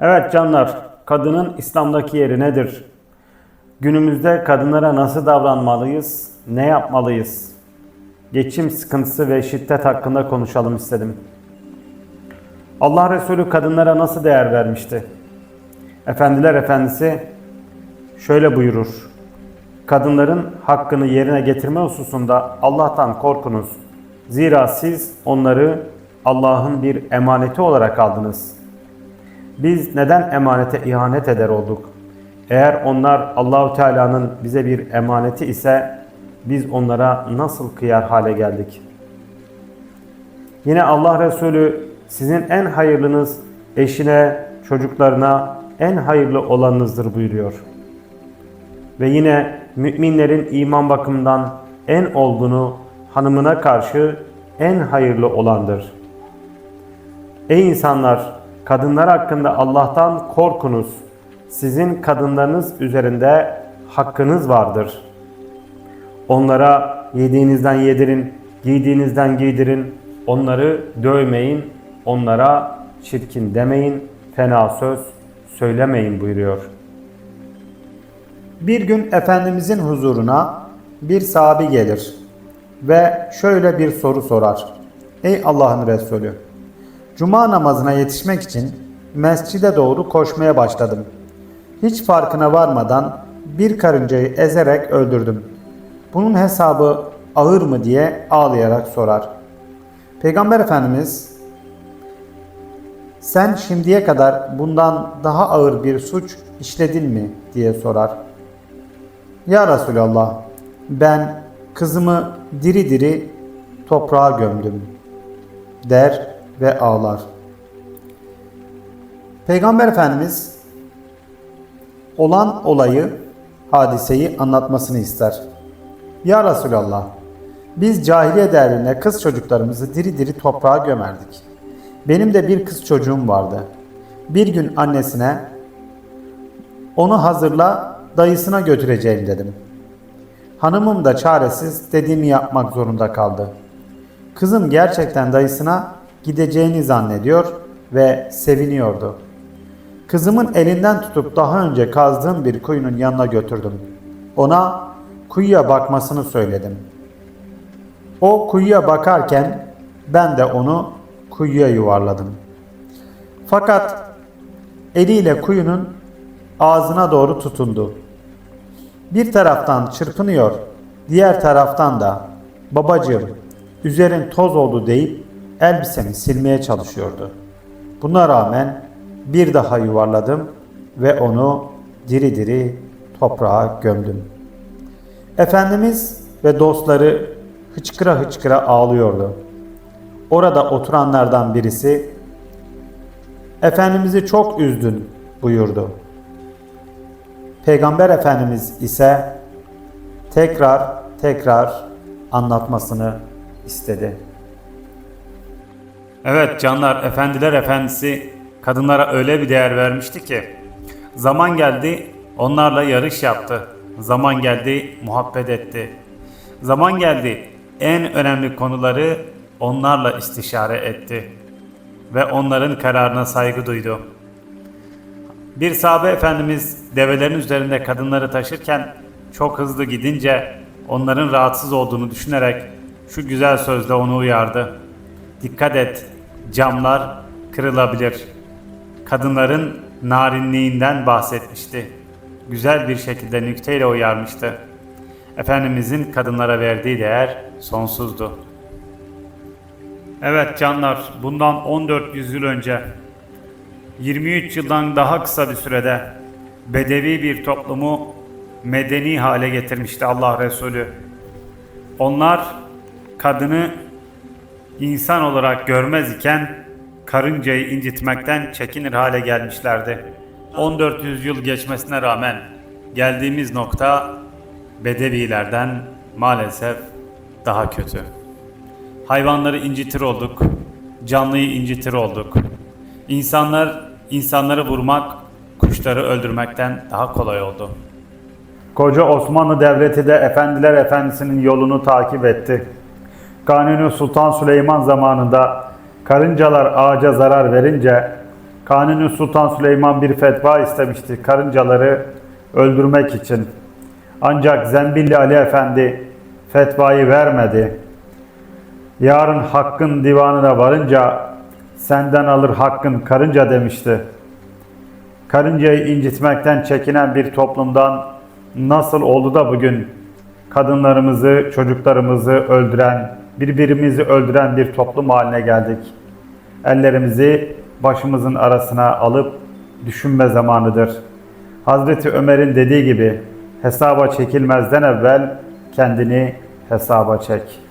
Evet canlar, kadının İslam'daki yeri nedir? Günümüzde kadınlara nasıl davranmalıyız? Ne yapmalıyız? Geçim sıkıntısı ve şiddet hakkında konuşalım istedim. Allah Resulü kadınlara nasıl değer vermişti? Efendiler Efendisi şöyle buyurur. Kadınların hakkını yerine getirme hususunda Allah'tan korkunuz. Zira siz onları Allah'ın bir emaneti olarak aldınız. Biz neden emanete ihanet eder olduk? Eğer onlar Allahu Teala'nın bize bir emaneti ise biz onlara nasıl kıyar hale geldik? Yine Allah Resulü sizin en hayırlınız eşine, çocuklarına en hayırlı olanınızdır buyuruyor. Ve yine müminlerin iman bakımından en olgunu hanımına karşı en hayırlı olandır. Ey insanlar! Kadınlar hakkında Allah'tan korkunuz. Sizin kadınlarınız üzerinde hakkınız vardır. Onlara yediğinizden yedirin, giydiğinizden giydirin. Onları dövmeyin, onlara çirkin demeyin, fena söz söylemeyin buyuruyor. Bir gün Efendimizin huzuruna bir sahabi gelir ve şöyle bir soru sorar. Ey Allah'ın Resulü! Cuma namazına yetişmek için mescide doğru koşmaya başladım. Hiç farkına varmadan bir karıncayı ezerek öldürdüm. Bunun hesabı ağır mı diye ağlayarak sorar. Peygamber Efendimiz sen şimdiye kadar bundan daha ağır bir suç işledin mi diye sorar. Ya Resulallah ben kızımı diri diri toprağa gömdüm der ve ağlar. Peygamber Efendimiz olan olayı, hadiseyi anlatmasını ister. Ya Resulallah, biz cahiliye devrinde kız çocuklarımızı diri diri toprağa gömerdik. Benim de bir kız çocuğum vardı. Bir gün annesine onu hazırla dayısına götüreceğim dedim. Hanımım da çaresiz dediğimi yapmak zorunda kaldı. Kızım gerçekten dayısına gideceğini zannediyor ve seviniyordu. Kızımın elinden tutup daha önce kazdığım bir kuyunun yanına götürdüm. Ona kuyuya bakmasını söyledim. O kuyuya bakarken ben de onu kuyuya yuvarladım. Fakat eliyle kuyunun ağzına doğru tutundu. Bir taraftan çırpınıyor, diğer taraftan da babacığım üzerin toz oldu deyip elbisemi silmeye çalışıyordu. Buna rağmen bir daha yuvarladım ve onu diri diri toprağa gömdüm. Efendimiz ve dostları hıçkıra hıçkıra ağlıyordu. Orada oturanlardan birisi Efendimiz'i çok üzdün buyurdu. Peygamber Efendimiz ise tekrar tekrar anlatmasını istedi. Evet canlar, efendiler efendisi kadınlara öyle bir değer vermişti ki zaman geldi onlarla yarış yaptı. Zaman geldi muhabbet etti. Zaman geldi en önemli konuları onlarla istişare etti ve onların kararına saygı duydu. Bir sahabe efendimiz develerin üzerinde kadınları taşırken çok hızlı gidince onların rahatsız olduğunu düşünerek şu güzel sözle onu uyardı. Dikkat et, camlar kırılabilir. Kadınların narinliğinden bahsetmişti. Güzel bir şekilde nükteyle uyarmıştı. Efendimizin kadınlara verdiği değer sonsuzdu. Evet canlar, bundan 14 yüzyıl önce 23 yıldan daha kısa bir sürede bedevi bir toplumu medeni hale getirmişti Allah Resulü. Onlar kadını insan olarak görmez iken karıncayı incitmekten çekinir hale gelmişlerdi. 1400 yıl geçmesine rağmen geldiğimiz nokta bedevilerden maalesef daha kötü. Hayvanları incitir olduk, canlıyı incitir olduk. İnsanlar insanları vurmak, kuşları öldürmekten daha kolay oldu. Koca Osmanlı Devleti de Efendiler Efendisi'nin yolunu takip etti. Kanuni Sultan Süleyman zamanında karıncalar ağaca zarar verince Kanuni Sultan Süleyman bir fetva istemişti karıncaları öldürmek için. Ancak Zembilli Ali Efendi fetvayı vermedi. Yarın hakkın divanına varınca senden alır hakkın karınca demişti. Karıncayı incitmekten çekinen bir toplumdan nasıl oldu da bugün kadınlarımızı, çocuklarımızı öldüren, birbirimizi öldüren bir toplum haline geldik. Ellerimizi başımızın arasına alıp düşünme zamanıdır. Hazreti Ömer'in dediği gibi hesaba çekilmezden evvel kendini hesaba çek.''